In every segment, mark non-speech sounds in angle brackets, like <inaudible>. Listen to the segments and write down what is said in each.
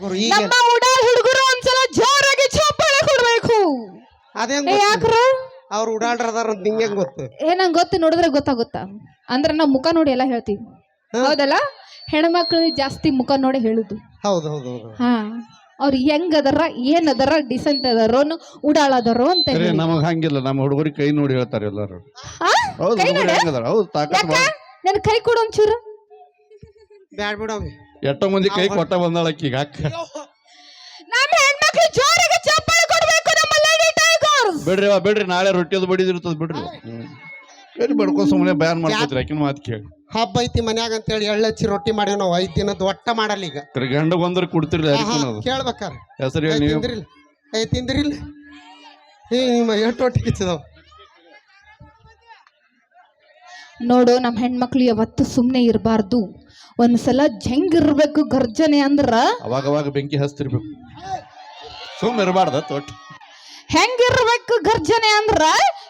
ಹುಡುಗರು ಈಗ ನಮ್ಮ ಉಡಾಳ್ ಹುಡುಗರು ಒಂದ್ಸಲ ಜೋರಾಗಿ ಚಪ್ಪಾಳೆ ಕೊಡ್ಬೇಕು. ಅದೇನ್ ಏ ಯಾಕ್ರ? ಅವ್ರು ಉಡಾಡ್ರ ಅದಾರ ಅಂತ ನಿಂಗೆ ಹೆಂಗ್ ಗೊತ್ತು? ಏ ನಂಗೆ ಗೊತ್ತು ನೋಡಿದ್ರೆ ಗೊತ್ತಾಗುತ್ತಾ? ಅಂದ್ರೆ ನಾವು ಮುಖ ನೋಡಿ ಎಲ್ಲ ಹೇಳ್ತೀವಿ. ಹೌದಲ್ಲ? ಹೆಣ್ಮಕ್ಳು ಜಾಸ್ತಿ ಮುಖ ನೋಡಿ ಹೇಳುದು. ಹೌದು ಹೌದು ಹೌದು ಹಾ. ಅವ್ರು ಹೆಂಗ್ ಅದರ ಏನ್ ಅದರ ಡಿಸೆಂಟ್ ಅದಾರೋ ಉಡಾಳ ಅದರೋ ಅಂತ ಹೇಳಿ. ನಮಗ್ ಹಂಗಿಲ್ಲ. ನಮ್ಮ ಹುಡುಗರಿಗೆ ಕೈ ನೋಡಿ ಹೇಳ್ತಾರೆ ಎಲ್ಲಾರು. ಆ? ಹೌದು ಕೈ ಹುಡುಗರು ನೋಡಿ? ಹೌದು ತಾಕತ್ ಯಾಕ? ನನ್ ಕೈ ಕೊಡು ಒಂಚೂರು. ಬ್ಯಾಡ್ ಬಿಡವಿ ಎಷ್ಟೋ ಮಂದಿ ಕೈ ಕೊಟ್ಟ ಬಂದಾಳ ಈಗ ಅಕ್ಕ ನಮ್ಮ ಹೆಣ್ಮಕ್ಳು ಜೋರಾಗಿ ಚಪ್ಪಾಳೆ ಕೊಡ್ಬೇಕು ನಮ್ಮ ಲೇಡಿ ಟೈಗರ್ಸ್ ಬಿಡ್ರಿ ಅವ್ವ, ಬಿಡ್ರಿ ನಾಳೆ ರೊಟ್ಟಿ ಅದು ಬಡಿದಿರ್ತದ ಬಿಡ್ರಿ. ಬೇರೆ ಬಡ್ಕೊ ಸುಮ್ಮನೆ ಬ್ಯಾನ್ ಮಾಡ್ಕೊತೀರಿ ಆಕಿನ ಮಾತು ಕೇಳಿ. ಹಬ್ಬ ಐತಿ ಮನ್ಯಾಗ ಅಂತೇಳಿ ಎಳ್ಳಚ್ಚಿ ರೊಟ್ಟಿ ಮಾಡಿ ನಾವು ಐದು ದಿನದ ಒಟ್ಟ ಮಾಡಲ್ಲ ಈಗ. ಕರೆ ಗಂಡ ಬಂದ್ರೆ ಕೊಡ್ತಿರ್ಲಿ ಅದಕ್ಕೆ ಅದು ಕೇಳ್ಬೇಕಾರ. ಹೆಸರು ಹೇಳಿ ನೀವು. ತಿಂದ್ರಿಲ್ಲ ಏ ತಿಂದ್ರಿಲ್ಲ ಏ ನಿಮ್ಮ ಎಷ್ಟು ಕಿಚ್ಚದವ್ ನೋಡು ನಮ್ಮ ಹೆಣ್ಮಕ್ಳು ಯಾವತ್ತು ಸುಮ್ಮನೆ ಇರಬಾರ್ದು. ಒಂದ್ಸಲ ಜಂಗ್ ಇರ್ಬೇಕು ಗರ್ಜನೆ ಅಂದ್ರ? ಅವಾಗವಾಗ ಅವಾಗ ಬೆಂಕಿ ಹಸ್ತಿರ್ಬೇಕು. ಸುಮ್ಮ ಇರಬಾರ್ದ ತೊಟ್ಟು ಹೆಂಗಿರ್ಬೇಕು ಗರ್ಜನೆ ಅಂದ್ರ?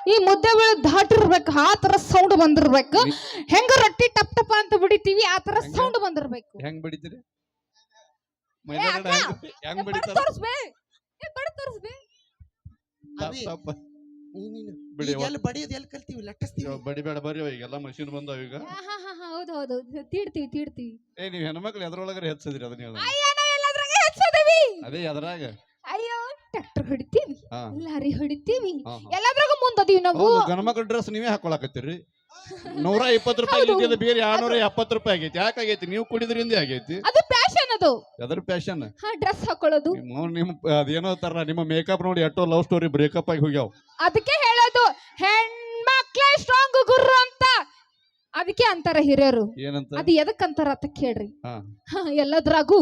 ಈ ಮುದ್ದೆ ಬೆಳೆ ದಾಟಿರ್ಬೇಕು ಆ ತರ ಸೌಂಡ್ ಬಂದಿರ್ಬೇಕು. ಹೆಂಗ ರೊಟ್ಟಿ ಟಪ್ ಟಪ್ ಅಂತ ಬಿಡಿತೀವಿ ಆ ತರ ಸೌಂಡ್ ಬಂದಿರ್ಬೇಕು. ಹೆಂಗ್ ಬಿಡಿತೀರಿ? ತೋರಿಸ್ಬೇಕು ತೋರಿಸ್ಬೇಕು ಹೆಂಗ್- ಹೆಂಗ್ ಏ, ಬಡ ಏ, ಬಡ ತೋರ್ಸ್ಬೇ ಅವಿ. ತಪ್ಪ, ತಪ್ಪ. ನೀನು. ಬಿಡಿ ಅವ್ವ. ಎಲ್ಲಿ ಬಡಿಯೋದು ಎಲ್ಲಿ ಕಲ್ತೀವಿ? ಲಟ್ಟಿಸ್ತೀವಿ. ಇವಾಗ ಬಡಿಬೇಡ ಬರ್ರಿ ಎಲ್ಲಾ ಮಷಿನ್ ಬಂದಾವ ಈಗ. ಹಾ ಹಾ ಹಾ ಹೌದು ಹೌದು. ತೀಡ್ತೀವಿ ತೀಡ್ತೀವಿ. ಏ ನೀವ್ ಹೆಣ್ಮಕ್ಳು ಎದ್ರೊಳಗರೆ ಹೆಚ್ಚದಿರಿ ಅದನ್ನ ಹೇಳ. ಅಯ್ಯೋ ನಾವ್ ಎಲ್ಲದ್ರಾಗೆ ಹಚ್ಚೋದೇವಿ ಅದೇ ಎದ್ರಾಗ. ಅಯ್ಯೋ ಟ್ರ್ಯಾಕ್ಟರ್ ಹೊಡಿತೀವಿ ಹಾ. ಲಾರಿ ಹೊಡಿತೀವಿ. ಹಾ, ಹಾ. ಎಲ್ಲದ್ರಾಗೂ ಮುಂದದೀವಿ ನಾವು. ಹೌದು ಗಣಮಕ್ಳ ಡ್ರೆಸ್ ನೀವೇ ಹಾಕೊಳಕತ್ತೀರಿ. ನೂರ ಇಪ್ಪತ್ತು ರೂಪಾಯಿ ಹೌದು. ಇದ್ದಿದ್ದು ಬೇರೆ ಎರಡ್ನೂರ ಎಪ್ಪತ್ತು ರೂಪಾಯಿ ಆಗೈತಿ. ಯಾಕಾಗೈತಿ? ನೀವು ಕುಡಿದ್ರಿಂದ ಆಗೈತಿ. ಅದು ಪ್ಯಾಶನ್ ಅದು. ಎದ್ರ ಪ್ಯಾಶನ್ ಹಾ ಡ್ರೆಸ್ ಹಾಕೊಳ್ಳೋದು. ನಿಮ್ಮ ನಿಮ್ ಅದೇನೋ ತರ ನಿಮ್ಮ ಮೇಕಪ್ ನೋಡಿ ಎಷ್ಟೋ ಲವ್ ಸ್ಟೋರಿ ಬ್ರೇಕಪ್ ಆಗಿ ಹೋಗ್ಯಾವ. ಅದಕ್ಕೆ ಹೇಳೋದು ಹೆಣ್ಮಕ್ಳೇ ಸ್ಟ್ರಾಂಗ್ ಗುರ್ರು ಅಂತ. ಅದಕ್ಕೆ ಅಂತಾರ ಹಿರಿಯರು. ಏನಂತ? ಅದು ಎದಕ್ ಅಂತಾರ ಅಂತ ಕೇಳ್ರಿ. ಹಾ. ಹಾ, ಎಲ್ಲದ್ರಾಗೂ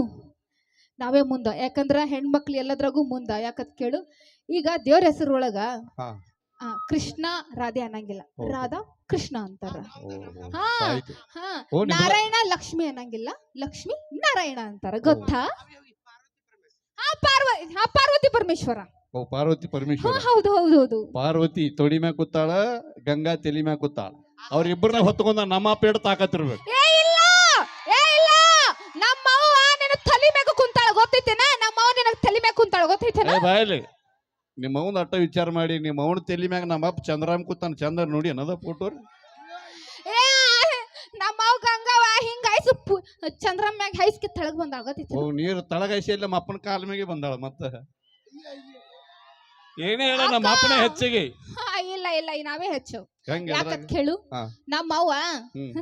ನಾವೇ ಮುಂದ. ಯಾಕಂದ್ರ ಹೆಣ್ಮಕ್ಳು ಎಲ್ಲದ್ರಾಗೂ ಮುಂದ. ಯಾಕಂತ ಕೇಳು ಈಗ ದೇವ್ರ ಹೆಸರು ಒಳಗ ಹಾ. ಆ, ಕೃಷ್ಣ ರಾಧೆ ಅನ್ನಂಗಿಲ್ಲ. ರಾಧಾ ಕೃಷ್ಣ ಅಂತಾರ. ಓ, ಓ, ಹಾ. ಆಯ್ತು. ಹಾ. ಓ, ನಿಮ್ದ- ನಾರಾಯಣ ಲಕ್ಷ್ಮಿ ಅನ್ನಂಗಿಲ್ಲ. ಲಕ್ಷ್ಮಿ ನಾರಾಯಣ ಅಂತಾರ. ಗೊತ್ತಾ? ಹಾ ಪಾರ್ವತಿ ಹಾ ಪಾರ್ವತಿ ಪರಮೇಶ್ವರ. ಓ ಪಾರ್ವತಿ ಹಾ ಪರಮೇಶ್ವರ ಹೌದು ಹೌದು ಹೌದು. ಪಾರ್ವತಿ ತೊಡಿ ಮ್ಯಾಗ ಕೂತಾಳ ಗಂಗಾ ತೆಲಿ ಮ್ಯಾಗ ಕೂತಾಳ. ಅವ್ರಿಬ್ಬರನ್ನ ಹೊತ್ಕೊಂಡ ನಮ್ಮ ಪೇಡ ತಾಕತ್ತಿರ್ಬೇಕು. ಏ ಇಲ್ಲ! ಏ ಇಲ್ಲ! ನಮ್ಮ ಅವ್ವ ನಿನ್ನ ತಲೆ ಮ್ಯಾಗ ಕುಂತಾಳ. ಗೊತ್ತೈತೇನ? ನಮ್ಮ ಅವ್ವ ನಿನಗ್ ತಲೆ ಮ್ಯಾಗ ಕುಂತಾಳ. ಗೊತ್ತೈತೇನ? ಏ ಬಾಯಲಿ ನಿಮ್ಮ ಅವನ ಅಟ್ಟ ವಿಚಾರ ಮಾಡಿ ನಿಮ್ಮ ಅವನ ತೆಲಿ ಮ್ಯಾಗ ನಮ್ಮ ಅಪ್ಪ ಚಂದ್ರಾಮ್ ಕೂತಾನ ಚಂದ್ರ ನೋಡಿ ಅನ್ನದ ಫೋಟೋ ಏ ನಮ್ಮ ಅವ್ವ ಗಂಗವ್ವ ಹಿಂಗ ಐಸು ಪು- ಮ್ಯಾಗ ಹೈಸ್ಕಿ ತೆಳಗ್ ಓ ಗೊತ್ತೈತೇನ ನೀರು ತಳಗೈಸಿ ಅಲ್ಲಿ ನಮ್ಮ ಅಪ್ಪನ ಕಾಲ ಮ್ಯಾಗೆ ಬಂದಾಳ ಮತ್ತ. ಏನೇ ಹೇಳ ನಮ್ಮ ಅಪ್ಪನ ಹೆಚ್ಚಿಗೆ. ಹಾ, ಇಲ್ಲ ಇಲ್ಲ ನಾವೇ ಹೆಚ್ಚು. ಹೆಂಗ ಯಾಕಂತ ಕೇಳು. ನಮ್ಮ ಅವ್ವ.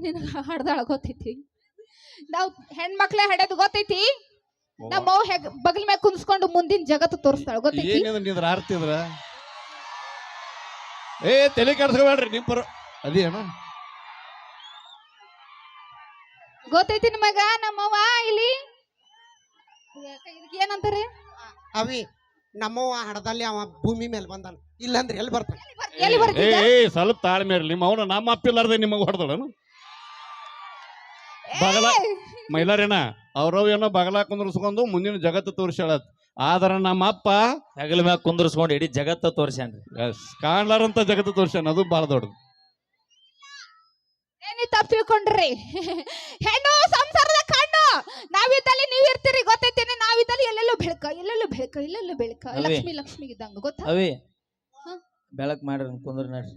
ನಿನಗ ಹಡ್ದಾಳ ಗೊತ್ತೈತಿ. ನಾವ್ ಹೆಣ್ಮಕ್ಳೇ ಹಡ್ಯೋದು ಗೊತ್ತೈತಿ? ನಮ್ಮ ಅವ್ವ ಹೆಗ್ ಬಗಲ್ ಮ್ಯಾಗ ಕುಂದ್ಕೊಂಡು ಮುಂದಿನ ಜಗತ್ತು ತೋರಿಸ್ತಾಳ ಗೊತ್ತೈತಿ? ಏನಿದ್ರ ನಿಂದ್ರ ಆರ್ತಿದ್ರ ಏ ತಲೆ ಕೆಡ್ಸ್ಕೊಬೇಡ್ರಿ ನಿಮ್ ಪರ ಅದೇನ? ಗೊತ್ತೈತಿ ನಿಮಗ ನಮ್ಮವ್ವ ಇಲ್ಲಿ? ಇದಕ್ಕೆ ಏನಂತಾರೆ? ಅವಿ ನಮ್ಮವ್ವ ಹಡದಲ್ಲಿ ಅವ ಭೂಮಿ ಮೇಲೆ ಬಂದಾನ. ಇಲ್ಲಂದ್ರೆ ಎಲ್ಲಿ ಬರ್ತಾನ? ಎಲ್ಲಿ ಏ ಬರ್ತಿದ್ದ ಏ, ಸ್ವಲ್ಪ ತಾಳ್ಮೆ ಇರ್ಲಿ. ನಿಮ್ಮ ಅವನ ನಮ್ಮ ಅಪ್ಪಿಲ್ಲಾರ್ದೆ ನಿಮಗೆ ಹೊಡೆದಳನು ಬಗಲ ಮೈಲಾರೇನ ಅವ್ರವ್ ಏನೋ ಬಗಲ ಕುಂದ್ರಸ್ಕೊಂಡು ಮುಂದಿನ ಜಗತ್ತು ತೋರಿಸ್ಯಾಳತ್. ಆದ್ರೆ ನಮ್ಮ ಅಪ್ಪ ಹೆಗಲ ಮ್ಯಾಗ ಕುಂದ್ರಸ್ಕೊಂಡು ಇಡೀ ಜಗತ್ತ ತೋರ್ಸ್ಯಾನ್ರಿ. ಎಸ್, ಕಾಣ್ಲಾರಂತ ಜಗತ್ತು ತೋರಿಸ್ಯಾನ ಅದು ಬಹಳ ದೊಡ್ಡದು. ಏನಿ ತಪ್ಪು ತಿಳ್ಕೊಂಡ್ರಿ? ಹೆಣ್ಣು ಸಂಸಾರದ ಕಣ್ಣು! ನಾವಿದ್ದಲ್ಲಿ ನೀವ್ ಇರ್ತೀರಿ ಗೊತ್ತೈತೇನೆ? ನಾವಿದ್ದಲ್ಲಿ ಎಲ್ಲೆಲ್ಲೂ ಬೆಳಕ ಎಲ್ಲೆಲ್ಲೂ ಬೆಳಕ ಎಲ್ಲೆಲ್ಲೂ ಬೆಳಕ. ಅಲ್ವೇ? ಲಕ್ಷ್ಮಿ ಲಕ್ಷ್ಮಿ ಇದ್ದಂಗ ಗೊತ್ತಾ? ಅವಿ. ಹ? ಬೆಳಕ್ ಮಾಡ್ರಿ ಕುಂದ್ರ ನಡ್ರಿ.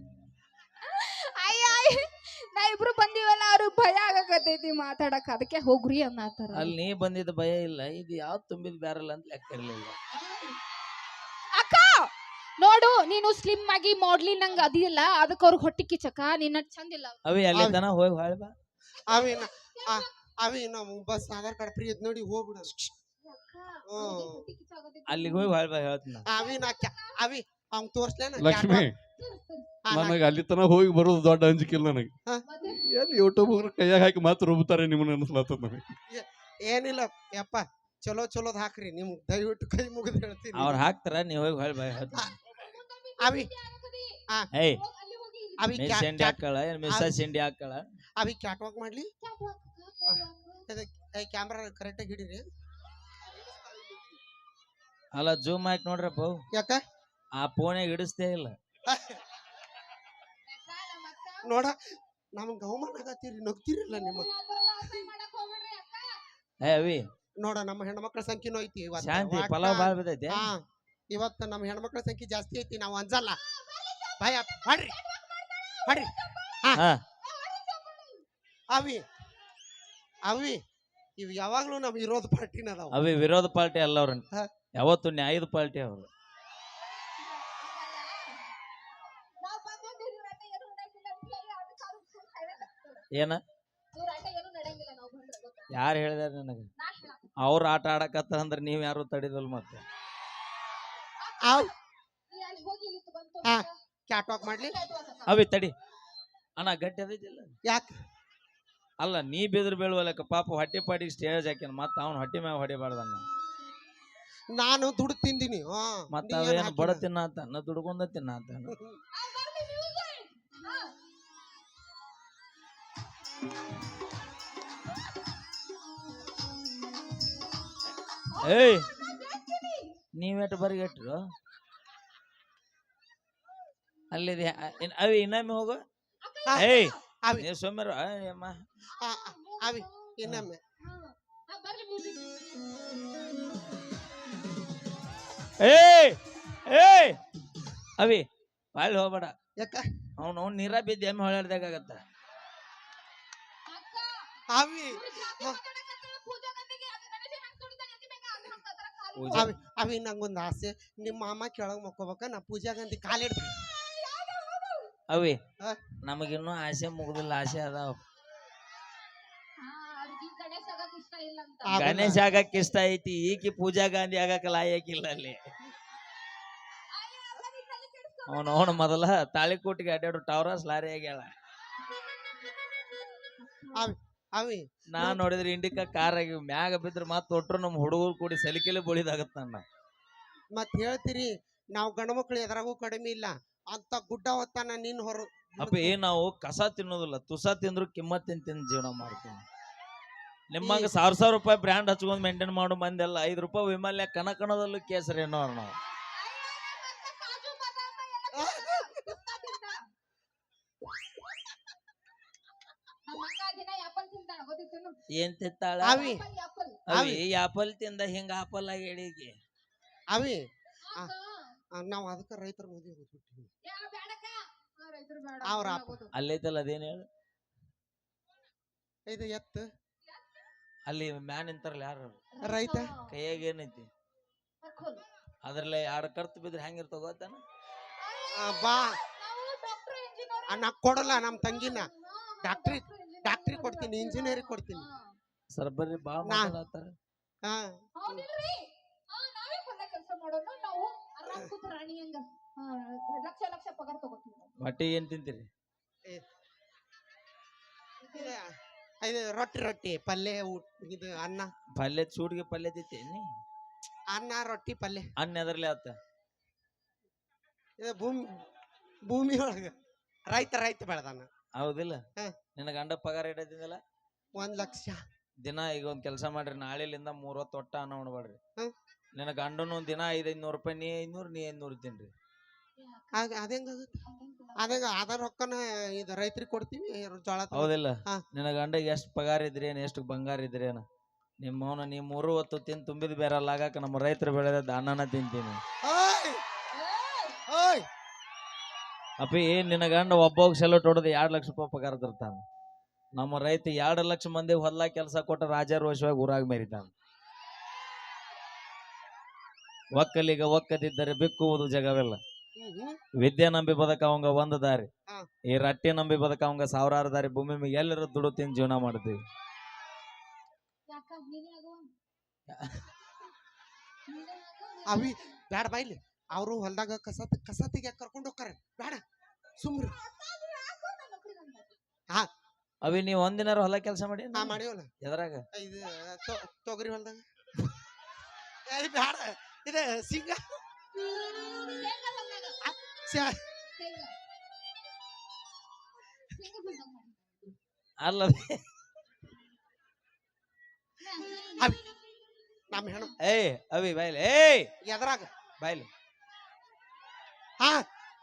ನಾ ಇಬ್ರು ಬಂದಿವಲ್ಲ ಅವ್ರಿಗೆ ಭಯ ಆಗಕತ್ತೈತಿ ಮಾತಾಡಕ್. ಅದಕ್ಕೆ ಹೋಗ್ರಿ ಅನ್ನತಾರ ಅಲ್ಲಿ ನೀ ಬಂದಿದ್ದ ಭಯ ಇಲ್ಲ ಇದು ಯಾವ್ದು ತುಂಬಿದ ಬ್ಯಾರಲ್ಲ ಅಂತ ಲೆಕ್ಕ ಇರ್ಲಿಲ್ಲ. ಅಕ್ಕ ನೋಡು ನೀನು ಸ್ಲಿಮ್ ಆಗಿ ಮಾಡ್ಲಿ ನಂಗ ಅದಿಲ್ಲ ಅದಕ್ಕೆ ಅವ್ರಿಗೆ ಹೊಟ್ಟಿ ಕಿಚಕ ನಿನ್ನ ಚಂದಿಲ್ಲ ಅವಿ ಅಲ್ಲಿ ತನ ಹೋಗಿ ಹೊಳ್ ಬಾ. ಅವೇನಾ ನ- ಆ- ಅವಿ ನಾವು ಬಸ್ ಆಧಾರ್ ಕಾರ್ಡ್ ಫ್ರೀ ಇದ್ ನೋಡಿ ಹೋಗ್ಬಿಡ. ಅಲ್ಲಿಗೆ ಹೋಗಿ ಹೊಳ್ ಬಾ ಹೇಳ್ತೀನಿ ಅವಿ ನಾ ಅವಿ ಅವ್ನ್ ತೋರ್ಸ್ಲೇನ ಲಕ್ಷ್ಮಿ ನನಗೆ ಅಲ್ಲಿ ತನಕ ಹೋಗಿ ಬರೋದು ದೊಡ್ಡ ಅಂಜಿಕಿಲ್ಲ ನನಗೆ. ಹಾ. ಎಲ್ಲಿ ಯೂಟ್ಯೂಬ್ ಕೈಯಾಗ ಹಾಕಿ ಮಾತು ರುಬ್ತಾರೆ ನಿಮ್ಮನ್ನ ಅನ್ಸ್ಲಾತದ ನನಗೆ. ಏನಿಲ್ಲ ಯಪ್ಪ ಚಲೋ ಚಲೋದ್ ಹಾಕ್ರಿ ನಿಮ್ ದಯವಿಟ್ಟು ಕೈ ಮುಗಿದು ಹೇಳ್ತೀನಿ. ಅವ್ರ ಹಾಕ್ತಾರ ನೀವ್ ಹೋಗಿ ಹೊಳ್ ಬಾ ಹೇಳ್ತೀನಿ. ಅವಿ ಏಯ್ ಅವಿ ಮಿಸ್ ಕ್ಯಾ- ಕ್ಯಾ- ಹಾಕಳ ಏನ್ ಮಿಸ್ಸಸ್ ಇಂಡಿ ಹಾಕಳ ಅವಿ ಕ್ಯಾಟ್ ವಾಕ್ ಮಾಡ್ಲಿ? ಕ್ಯಾಮ್ರಾ ಕರೆಕ್ಟಾಗಿ ಹಿಡೀರಿ. ಅಲ್ಲ ಜೂಮ್ ಹಾಕಿ ನೋಡ್ರಪ್ಪ. ಅವು. ಯಾಕ? ಆ ಫೋನ್ಯಾಗ ಹಿಡಿಸ್ತೇ ಇಲ್ಲ. <laughs> ನೋಡ ನಮ್ಗೆ ಅವಮಾನ ಆಗತ್ತೀರಿ ನಗ್ತಿರಲ್ಲ ನಿಮ್ಮ ಏ ಅವಿ. ನೋಡ ನಮ್ಮ ಹೆಣ್ಮಕ್ಳ ಸಂಖ್ಯೆನೂ ಐತಿ ಇವತ್ತು. ಶಾಂತಿ ಪಲಾವ್ ಬಾಳ್ ಬಿದ್ದೈತಿ. ಹಾ ಇವತ್ತು ನಮ್ಮ ಹೆಣ್ಮಕ್ಳ ಸಂಖ್ಯೆ ಜಾಸ್ತಿ ಐತಿ ನಾವು ಅಂಜಲ್ಲ. ಭಯ ಹೊಡ್ರಿ. ಹೊಡ್ರಿ. ಹಾ. ಅವಿ ಅವಿ ಇವ್ ಯಾವಾಗ್ಲೂ ನಮ್ ವಿರೋಧ ಪಾರ್ಟಿನ ಅದಾವ ಅವಿ ವಿರೋಧ ಪಾರ್ಟಿ ಅಲ್ಲ ಅವ್ರ. ಹಾ. ಯಾವತ್ತು ನ್ಯಾಯದ ಪಾರ್ಟಿ ಅವ್ರು. ಏನ? ಯಾರು ಹೇಳಿದಾರ ನನಗೆ? ಅವ್ರ ಆಟ ಆಡಕತ್ತ ಅಂದ್ರೆ ನೀವ್ ಯಾರು ತಡಿದಲ್ ಮತ್ತೆ ಮಾಡ್ಲಿ? ಅವಿ ತಡಿ. ಅಣ್ಣ ಗಟ್ಟಿ ಅದೈತಿಲ್ಲ ಯಾಕೆ? ಅಲ್ಲ ನೀ ಬಿದ್ರ ಬೀಳುವಲ್ಲಕ್ಕ ಪಾಪ ಹೊಟ್ಟೆ ಪಾಟಿಗೆ ಸ್ಟೇಜ್ ಹಾಕ್ಯಾನ ಮತ್ತ ಅವ್ನ ಹೊಟ್ಟೆ ಮ್ಯಾಗ ಹೊಡಿಬಾರ್ದಣ್ಣ ನಾನು ದುಡ್ಡು ತಿಂದಿನಿ ಮತ್ತ ಅವೇನು ಬಡ ತಿನ್ನಾತ? ದುಡ್ಕೊಂಡ ತಿನ್ನಾತಾನ <laughs> ಏಯ್. ನೀವೆಟ್ ಬರಿಗೆಟ್ರು? ಅಲ್ಲಿದೆ. ಅವಿ ಇನ್ನೊಮ್ಮೆ ಹೋಗು. ಹಾ, ಏಯ್. ಅವಿ. ನೀವು ಸೊಮ್ಮೆರು ಅಮ್ಮ. ಅವಿ ಇನ್ನೊಮ್ಮೆ. ಏಯ್. ಏಯ್. ಅವಿ ಬಾಳ್ ಹೋಗ್ಬೇಡ. ಯಾಕ? ಅವ್ನು ಅವ್ನು ನೀರ ಬಿದ್ದು ಎಮ್ಮೆ ಹೊಳ್ಯಾಡ್ದಾಗತ್ತ ಅವಿ ಪೂಜೆ ಅವಿ ಅವಿ ನಂಗೊಂದು ಆಸೆ. ನಿಮ್ಮ ಮಾಮ ಕೆಳಗ್ ಮಕ್ಕೋಬೇಕ ನಾ ಪೂಜಾ ಗಾಂಧಿ ಕಾಲಿಡ್ತೀನಿ ಅವಿ ಹಾ? ನಮಗಿನ್ನೂ ಆಸೆ ಮುಗ್ದಿಲ್ಲ ಆಸೆ ಅದಾವ. ಆಗೋಲ್ಲ. ಗಣೇಶ ಆಗಕ್ ಇಷ್ಟ ಐತಿ ಈಕಿ ಪೂಜಾ ಗಾಂಧಿ ಆಗಕ್ ಲಾಯಕ್ಕಿಲ್ಲ ಅಲ್ಲಿ. ಅವನು ಅವನು ಮೊದಲ ತಾಳಿಕೋಟಿಗೆ ಅಡ್ಡಾಡು ಟವರಸ್ ಲಾರಿ ಆಗ್ಯಾಳ ಅವಿ ನಾ ನೋಡಿದ್ರೆ ಇಂಡಿಕ ಕಾರ್ ಆಗಿ ಮ್ಯಾಗ ಬಿದ್ರ ಮತ್ ಒಟ್ರು ನಮ್ ಹುಡುಗರು ಕೂಡಿ ಸಲಿಕೆಲೆ ಬೋಳಿದಾಗತ್ತ ಅಣ್ಣ ಮತ್ ಹೇಳ್ತೀರಿ ನಾವು ಗಂಡ ಮಕ್ಳು ಎದ್ರಾಗೂ ಕಡಿಮೆ ಇಲ್ಲ. ಅಂತ ಗುಡ್ಡ ಹೊತ್ತಾನ ನಿನ್ ಹೊರ ಏ ನಾವು ಕಸ ತಿನ್ನೋದಿಲ್ಲ. ತುಸ ತಿಂದ್ರು ಕಿಮ್ಮತ್ತಿನ ತಿಂದ್ ತಿಂದ್ ಜೀವನ ಮಾಡ್ತೀನಿ ನಿಮ್ಮಂಗ ಸಾವಿರ ಸಾವಿರ ರೂಪಾಯಿ ಬ್ರ್ಯಾಂಡ್ ಹಚ್ಕೊಂಡ್ ಮೇಂಟೈನ್ ಮಾಡೋ ಮಂದಿ ಎಲ್ಲ ಐದು ರೂಪಾಯಿ ವಿಮಲ್ಯ ಕಣ ಕಣದಲ್ಲೂ ಕೇಸರಿ ಏನೋ ನಾವು. ಏನ್ ತಿಂತಾಳ? ಅವಿ. ಅವಿ ಆಪಲ್ ತಿಂದ ಹಿಂಗ ಆಪಲ್ ಆಗಿ ಹೇಳಿಗೆ ಅವಿ. ನಾವ್ ಅದಕ್ಕ ರೈತರ ಮದುವೆ ಹೋಗ್ಬಿಟ್ಟಿವಿ ಅವ್ರ. ಅಲ್ಲೈತಲ್ಲ ಅದೇನ್ ಹೇಳು? ಇದು ಎತ್ತು. ಅಲ್ಲಿ ಮ್ಯಾನ್ ನಿಂತಾರಲ್ಲ ಯಾರು? ರೈತ. ಕೈಯಾಗ ಏನೈತಿ ಅದ್ರಲ್ಲೇ ಎರಡು ಕರ್ತು ಬಿದ್ರೆ ಹೆಂಗಿರ್ತಾವ ಗೊತ್ತಾನ? ಆ, ಬಾ. ನಾ ಕೊಡಲ್ಲ ನಮ್ ತಂಗಿನ. ಡಾಕ್ಟ್ರಿ ಡಾಕ್ಟ್ರಿ ಕೊಡ್ತೀನಿ ಇಂಜಿನಿಯರಿಂಗ್ ಕೊಡ್ತೀನಿ. ಸರ್ಬರಿ ಬರ್ರಿ ಬಾಳ ನಾ- ಮಾತಾಡತ್ತಾರ. ಹಾ. ಕೆಲಸ ಮಾಡೋಣ ನಾವು ಆರಾಮ್ ಕೂತ್ ರಾಣಿ ಹಂಗ ಹಾ, ಲಕ್ಷ ಲಕ್ಷ ಪಗಾರ ತಗೋತೀವಿ ಹೊಟ್ಟಿಗೆ ಏನ್ ತಿಂತೀರಿ? ಇದು ಇದು ರೊಟ್ಟಿ ರೊಟ್ಟಿ ಪಲ್ಯ ಊಟ ಇದು ಅನ್ನ. ಪಲ್ಯ ಚೂಡ್ಗೆ ಪಲ್ಯ ತಿಂತೀನಿ ಅನ್ನ ರೊಟ್ಟಿ ಪಲ್ಯ. ಅನ್ನ ಎದರ್ಲೆ ಆತ? ಇದು ಭೂಮಿ ಭೂಮಿ ಒಳಗ ರೈತ ರೈತ ಬೆಳೆದಾನ. ಹೌದಿಲ್ಲ? ಹಾ. ನಿನ್ನ ಗಂಡ ಪಗಾರ ಇಟ್ಟಿದ್ದಿಲ್ಲ ಒಂದ್ ಲಕ್ಷ. ದಿನ ಈಗ ಒಂದ್ ಕೆಲಸ ಮಾಡ್ರಿ ನಾಳೆಲಿಂದ ಮೂರ್ ತೊಟ್ಟ ಒಟ್ಟ ಅನ್ನ ಉಣ್ಬೇಡ್ರಿ. ಹ್ಮ್. ನಿನ್ನ ಗಂಡನು ದಿನ ಐದ್ ಐದ್ನೂರ್ ರೂಪಾಯಿ ನೀ ಐದ್ನೂರ್ ನೀ ಐದ್ನೂರ್ ತಿನ್ರಿ ಅದ ಅದೇಂಗಾಗುತ್ತೆ ಅದೇಂಗ ಅದ ರೊಕ್ಕನ ಇದು ರೈತರಿಗೆ ಕೊಡ್ತೀವಿ ಜೋಳ ತಗೋ- ಹೌದಿಲ್ಲ. ಹಾ. ನಿನ್ನ ಗಂಡಗೆ ಎಷ್ಟ್ ಪಗಾರ ಇದ್ರೇನು ಎಷ್ಟು ಬಂಗಾರ ಇದ್ರೇನು ನಿಮ್ಮವನ ನೀ ಮೂರು ಹೊತ್ತು ತಿನ್ ತುಂಬಿದ ಬೇರಲ್ಲ ಆಗಾಕ ನಮ್ಮ ರೈತರು ಬೆಳೆದ ದಾನನ ತಿಂತೀನಿ. ಓಯ್! ಓಯ್! ಅಪ್ಪಿ ನಿನ್ನ ಗಂಡ ಒಬ್ಬ ಸೆಲೋಟ್ ಹೊಡೆದು ಎರಡ್ ಲಕ್ಷ ರೂಪಾಯಿ ಪಗಾರ ತರ್ತಾನ. ನಮ್ಮ ರೈತ ಎರಡು ಲಕ್ಷ ಮಂದಿ ಹೊಲ ಕೆಲಸ ಕೊಟ್ಟ ರಾಜಾರೋಷವಾಗಿ ಊರಾಗ ಮೆರಿತಾನ ಒಕ್ಕಲಿಗ ಒಕ್ಕದಿದ್ದರೆ ಬಿಕ್ಕುವುದು ಜಗವೆಲ್ಲ. ವಿದ್ಯೆ ನಂಬಿ ಬದಕವಂಗ ಒಂದು ದಾರಿ. ಈ ರಟ್ಟಿ ನಂಬಿ ಬದಕವಂಗ ಸಾವಿರಾರು ದಾರಿ. ಭೂಮಿ ಮೇಲೆ ಎಲ್ಲರೂ ದುಡು ತಿಂದು ಜೀವನ ಮಾಡ್ತೀವಿ. <laughs> ಅವಿ ಬ್ಯಾಡ ಬಾಯ್ಲಿ ಅವರು ಹೊಲ್ದಾಗ ಕಸ ಕಸ ತೆಗಿಯಕ್ ಕರ್ಕೊಂಡು ಹೋಗ್ತಾರೆ. ಬ್ಯಾಡ ಸುಮ್ರಿ ಅವಿ ನೀವು ಒಂದಿನಾರ ಹೊಲ ಕೆಲಸ ಮಾಡಿ ನಾ ಮಾಡಿವಲ್ಲ. ಎದ್ರಾಗ? ಇದು ತೊ- ತೊಗರಿ ಹೊಲ್ದಾಗ. ಬ್ಯಾಡ. ಇದು ಸಿಂಗ ಸ್ಯಾ- ಅಲ್ಲ. ಅವಿ ನಮ್ಮ ಹೆಣ್ಣು. ಏಯ್ ಅವಿ ಬಾಯ್ಲಿ ಏಯ್. ಎದ್ರಾಗ. ಬಾಯ್ಲಿ ಹಾ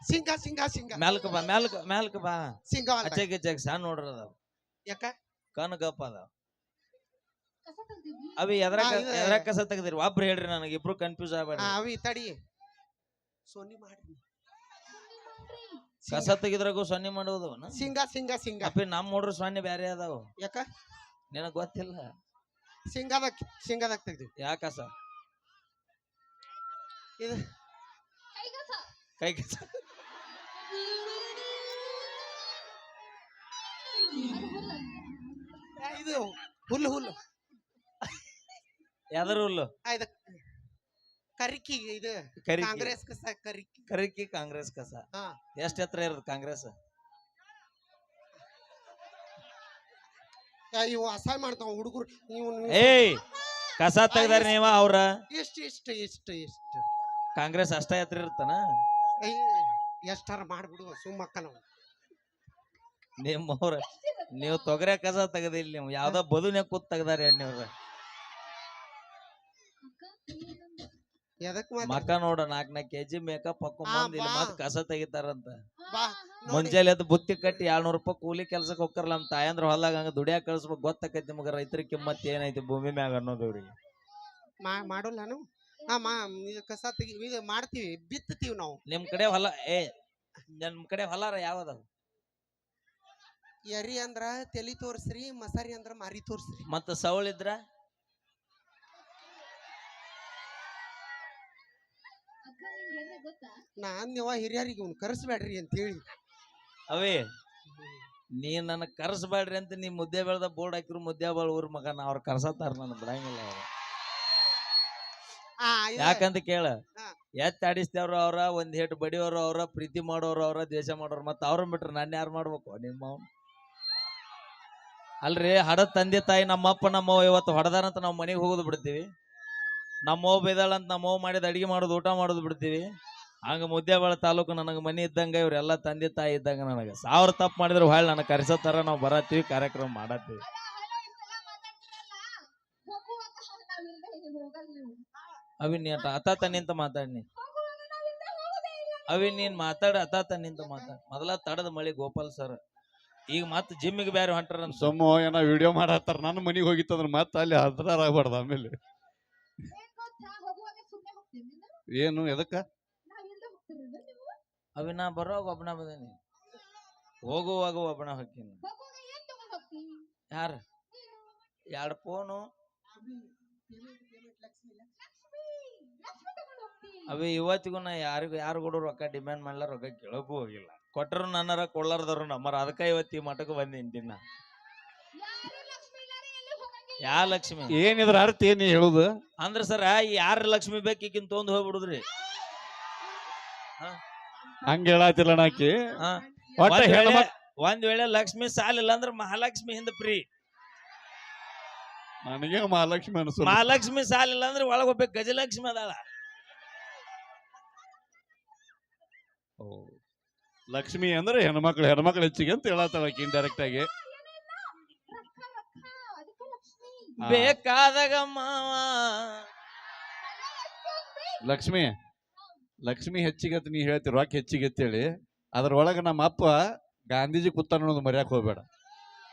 ಸಿಂಗ ಸಿಂಗ ಸಿಂಗ ಮ್ಯಾಲ್ಕ ಬಾ ಮ್ಯಾಲ್ಕ ಮ್ಯಾಲ್ಕ ಬಾ. ಸಿಂಗ ಹೊಲ್ದಾಗ. ಅಚ್ಚಕ್ ಇಚ್ಚಕ್ ಸಣ್ಣ ನೋಡ್ರಿ ಅದಾವ ಯಾಕ? ಕಣ್ ಗಪ್ಪ ಅದಾವ ಅವಿ ಎದ್ರಾಗ ಹಾ, ಇದು- ಎದ್ರಾಗ ಕಸ ತೆಗ್ದಿರಿ ಒಬ್ರು ಹೇಳ್ರಿ ನನಗೆ ಇಬ್ರು ಕನ್ಫ್ಯೂಸ್ ಆ, ಆಗ್ಬೇಡ್ರಿ ಅವಿ ತಡಿ. ಸೋನಿ ಮಾಡ್ರಿ. ಕಸ ತೆಗಿದ್ರಾಗೂ ಸೊನ್ನೆ ಮಾಡೋದು ಸಿಂಗ ಸಿಂಗ ಸಿಂಗ. ಅಪ್ಪಿ ನಮ್ಮ ನೋಡ್ರಿ ಸೊನ್ನೆ ಬ್ಯಾರೆ ಅದಾವ. ಯಾಕ? ನಿನಗ್ ಗೊತ್ತಿಲ್ಲ. ಸಿಂಗದಾಗ ಸಿಂಗದಾಗ ತೆಗ್ದಿವಿ. ಯಾಕ ಕಸ? ಇದು. ಕೈ ಕಸ. ಇದು ಹುಲ್ಲು ಹುಲ್ಲು. ಯಾವ್ದಾರು ಹುಲ್ಲು? ಇದು ಕರಿಕಿ ಇದು ಕರಿಕಿ. ಕಾಂಗ್ರೆಸ್ ಕಸ ಕರಿಕಿ. ಕರಿಕಿ ಕಾಂಗ್ರೆಸ್ ಕಸ. ಹಾ. ಎಷ್ಟ್ ಎತ್ತರ ಇರೋದು ಕಾಂಗ್ರೆಸ್? ಆ, ಇವು ಅಸಹಾಯ ಮಾಡ್ತಾವ ಹುಡುಗರು. ನೀವು ಏಯ್ ಕಸ ತೆಗ್ದಾರ ನೀವ ಅವ್ರ? ಇಷ್ಟ ಇಷ್ಟ ಇಷ್ಟ ಇಷ್ಟ. ಕಾಂಗ್ರೆಸ್ ಅಷ್ಟ ಎತ್ತರ ಇರ್ತಾನ ಎಷ್ಟಾರ ಮಾಡ್ಬಿಡು ಸುಮ್ಮಕ್ಕ ನಾವು ನಿಮ್ಮವ್ರ ನೀವು ತೊಗರೆ ಕಸ ತೆಗದಿಲ್ಲ ನೀವು ಯಾವ್ದೋ ಬದುನೆ ಕೂತ್ ತೆಗ್ದಾರ ಎಣ್ಣೆವ್ರ ಎದಕ್ ಮಾತ್ರ ಮಕ್ಕ ನೋಡ ನಾಲ್ಕ್ ನಾಲ್ಕು ಕೆಜಿ ಮೇಕಪ್ ಹಾಕೊಂಡ್ ಆ, ಬಂದ್ ಇಲ್ಲಿ ಬಾ. ಮತ್ ಕಸ ತೆಗಿತಾರಂತ. ಬಾ ನೋಡಿ. ಮುಂಜಾನೆ ಎದ್ದು ಬುತ್ತಿ ಕಟ್ಟಿ ಏಳ್ನೂರು ರೂಪಾಯಿ ಕೂಲಿ ಕೆಲ್ಸಕ್ಕೆ ಹೋಗ್ತಾರಲ್ಲ ನಮ್ ತಾಯಂದ್ರ ಹೊಲ್ದಾಗ ಹಂಗ ದುಡಿಯಾಕ ಕಳ್ಸ್ಬೇಕು ಗೊತ್ತಾಕೈತಿ ನಿಮ್ಗೆ ರೈತರ ಕಿಮ್ಮತ್ ಏನೈತಿ ಭೂಮಿ ಮ್ಯಾಗ ಅನ್ನೋದು ಅವ್ರಿಗೆ. ಮಾ ಮಾಡೋಲ್ಲ ನಾವು? ಹಾ ಮಾ ನೀ ಕಸ ತೆಗಿ ಈಗ ಮಾಡ್ತೀವಿ ಬಿತ್ತತೀವಿ ನಾವು. ನಿಮ್ ಕಡೆ ಹೊಲ ಏ ನಿಮ್ ಕಡೆ ಹೊಲಾರ ಯಾವದಾವ ಎರಿ ಅಂದ್ರ ತಲಿ ತೋರ್ಸ್ರಿ ಮಸಾರಿ ಅಂದ್ರ ಮಾರಿ ತೋರ್ಸ್ರಿ. ಮತ್ತ ಸವಳಿದ್ರ ನಾನ್ ನೀವ ಹಿರಿಯರಿಗೆ ಇವ್ನು ಕರೆಸ್ಬೇಡ್ರಿ ಅಂತ ಹೇಳಿ ಅವೇ ನೀ ನನ್ನ ಕರ್ಸ್ಬೇಡ್ರಿ ಅಂತ ನೀ ಮುದ್ದೆ ಬೆಳ್ದ ಬೋರ್ಡ್ ಹಾಕಿರು ಮುದ್ದೆ ಬಾಳ ಊರ್ ಮಗನ ಅವ್ರ ಕರ್ಸತ್ತಾರ ನನ್ನ ಬಿಡಂಗಿಲ್ಲ ಅವ್ರು. ಆ, ಇದು- ಯಾಕಂತ ಕೇಳ? ಹಾ. ಎತ್ ಆಡಿಸ್ತೇವ್ರ ಅವ್ರ ಒಂದ್ ಹೇಟ್ ಬಡಿಯೋರು ಅವ್ರ ಪ್ರೀತಿ ಮಾಡೋರು ಅವ್ರ ದ್ವೇಷ ಮಾಡೋರು ಮತ್ತ ಅವ್ರನ್ ಬಿಟ್ರ ನಾನು ಯಾರು ಮಾಡ್ಬೇಕು? ನಿಮ್ಮ ಅವ್ನ್? ಅಲ್ರಿ, ಹಡ ತಂದೆ ತಾಯಿ ನಮ್ಮಪ್ಪ, ನಮ್ಮವ್ವ ಇವತ್ತು ಹೊಡೆದಾರಂತ ನಾವು ಮನೆಗೆ ಹೋಗೋದು ಬಿಡ್ತೀವಿ. ನಮ್ಮವ್ವ ಬೇದಾಳಂತ ನಮ್ಮವ್ವ ಮಾಡಿದ ಅಡಿಗೆ ಮಾಡೋದು, ಊಟ ಮಾಡೋದು ಬಿಡ್ತೀವಿ. ಹಂಗ ಮುದ್ದೇಬಾಳ ತಾಲೂಕು ನನಗೆ ಮನೆ ಇದ್ದಂಗ ಇವರೆಲ್ಲ ತಂದೆ ತಾಯಿ ಇದ್ದಂಗ ನನಗೆ. ಸಾವಿರ ತಪ್ಪು ಮಾಡಿದ್ರೆ ಹೊಳ್ಳಿ ನನಗೆ ಕರೆಸತ್ತಾರ ನಾವು ಬರತ್ತೀವಿ, ಕಾರ್ಯಕ್ರಮ ಮಾಡತ್ತೀವಿ. ಅವಿ ನೀ ಅತಾತ ನಿಂತ ಮಾತಾಡ್ನಿ ಅವಿ ನೀನ್ ಮಾತಾಡ ಅತಾತ ನಿಂತ ಮಾತಾಡ. ಮೊದಲ ತಡದ ಮಳಿ ಗೋಪಾಲ್ ಸರ್. ಈಗ ಮತ್ ಜಿಮ್ಮಿಗೆ ಬೇರೆ ಹೊಂಟಾರ ಸೊಮ್ಮು ಏನೋ ವಿಡಿಯೋ ಮಾಡತ್ತಾರ. ನನ್ನ ಮನಿಗೆ ಹೋಗಿತ್ತಂದ್ರ ಮತ್ತೆ ಅಲ್ಲಿ ಹದ್ರಾರ ಆಗ್ಬಾರ್ದು ಆಮೇಲೆ. ಏನು ಎದಕ್ಕ? ಅವಿನ ಬರೋವಾಗ ಒಬ್ಬನ ಬಂದೀನಿ. ಹೋಗುವಾಗ ಒಬ್ಬನ ಹೋಗ್ತೀನಿ ಯಾರ? ಎರಡು ಫೋನು ಅವಿ ಇವತ್ತಿಗೂ ನಾ ಯಾರಿಗೂ ಯಾರು ಕೂಡ ರೊಕ್ಕ ಡಿಮ್ಯಾಂಡ್ ಮಾಡಲ್ಲ ರೊಕ್ಕ ಕೇಳಕ್ಕೂ ಹೋಗಿಲ್ಲ. ಕೊಟ್ಟರು ನನ್ನರ ಕೊಳ್ಳಾರ್ದವ್ರು ನಮ್ಮರ ಅದಕ್ಕ ಇವತ್ತಿ ಮಠಕ್ಕೆ ಬಂದು ದಿನ. ಯಾ ಲಕ್ಷ್ಮಿ? ಏನಿದ್ರ ಅರ್ಥ ಏನಿ ಹೇಳುದು? ಅಂದ್ರ ಸರ ಯಾರ ಲಕ್ಷ್ಮಿ ಬೇಕು ಈಗಿನ ತೊಂದ್ ಹೋಗ್ಬಿಡುದ್ರಿ? ಹಂಗ ಹೇಳಾತಿಲ್ಲ ನಾಕಿ ಹಾ? ಒಟ್ಟ ಒಂದ್ ವೇಳೆ- ಹೆಣ್ಮಕ್ ಒಂದ್ ವೇಳೆ ಲಕ್ಷ್ಮಿ ಸಾಲಿಲ್ಲ ಅಂದ್ರ ಮಹಾಲಕ್ಷ್ಮಿ ಹಿಂದ ಪ್ರೀ ನನಗೆ ಮಹಾಲಕ್ಷ್ಮಿ ಅನ್ಸು ಮಹಾಲಕ್ಷ್ಮಿ ಸಾಲಿಲ್ಲ ಅಂದ್ರ ಒಳಗ್ ಹೋಗ್ಬೇಕು ಗಜಲಕ್ಷ್ಮಿ ಅದಾಳ. ಲಕ್ಷ್ಮಿ ಅಂದ್ರೆ ಹೆಣ್ಮಕ್ಳು ಹೆಣ್ಮಕ್ಳು ಹೆಚ್ಚಿಗೆ ಅಂತ ಹೇಳತ್ತಾಳ ಇನ್ ಇಂಡೈರೆಕ್ಟ್ ಆಗಿ. ಬೇಕಾದಾಗ ಮಾವ. ಲಕ್ಷ್ಮಿ ಲಕ್ಷ್ಮಿ ಹೆಚ್ಚಿಗೆ ಅಂತ ನೀ ಹೇಳ್ತಿ ರೊಕ್ಕ ಹೆಚ್ಚಿಗೆ ಅಂತೇಳಿ ಅದ್ರೊಳಗೆ ನಮ್ಮ ಅಪ್ಪ ಗಾಂಧೀಜಿ ಕುತ್ತಾನ ಅನ್ನೋದು ಮರ್ಯಾಕ್ ಹೋಗ್ಬೇಡ.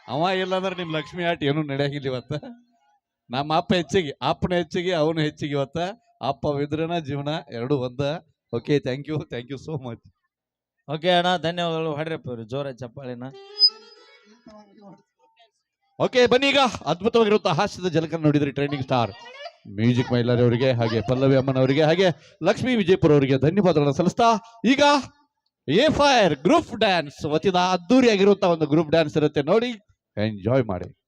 ಅವ ಇಲ್ಲಾಂದ್ರೆ ನಿಮ್ ಲಕ್ಷ್ಮಿ ಆಟ ಏನು ನಡೆಯಾಗಿಲ್ಲ ಇವತ್ತ. ನಮ್ಮ ಅಪ್ಪ ಹೆಚ್ಚಿಗೆ ಅಪ್ಪನ ಹೆಚ್ಚಿಗೆ ಅವನು ಹೆಚ್ಚಿಗೆ ಇವತ್ತ. ಅಪ್ಪ ವಿದ್ರನ ಜೀವನ ಎರಡು ಒಂದ. Okay thank you thank you so much okay ಅಣ್ಣ, ಧನ್ಯವಾದಗಳು. ಹೊಡ್ರಪ್ಪ ಜೋರ ಚಪ್ಪಾಳಿನ. ಓಕೆ, ಬನ್ನಿ ಈಗ. ಅದ್ಭುತವಾಗಿರುವಂತಹ ಹಾಸ್ಯದ ಜಲಕ ನೋಡಿದ್ರಿ ಟ್ರೈನಿಂಗ್ ಸ್ಟಾರ್ ಮ್ಯೂಸಿಕ್ ಮೈಲಾರಿ ಅವರಿಗೆ, ಹಾಗೆ ಪಲ್ಲವಿ ಅಮ್ಮನವರಿಗೆ ಹಾಗೆ ಲಕ್ಷ್ಮೀ ವಿಜಯಪುರ ಅವರಿಗೆ ಧನ್ಯವಾದಗಳನ್ನು ಸಲ್ಲಿಸ್ತಾ, ಈಗ ಎ ಫೈರ್ ಗ್ರೂಪ್ ಡ್ಯಾನ್ಸ್ ವತಿಯಿಂದ ಅದ್ದೂರಿಯಾಗಿರುವಂತಹ ಒಂದು ಗ್ರೂಪ್ ಡ್ಯಾನ್ಸ್ ಇರುತ್ತೆ. ನೋಡಿ ಎಂಜಾಯ್ ಮಾಡಿ.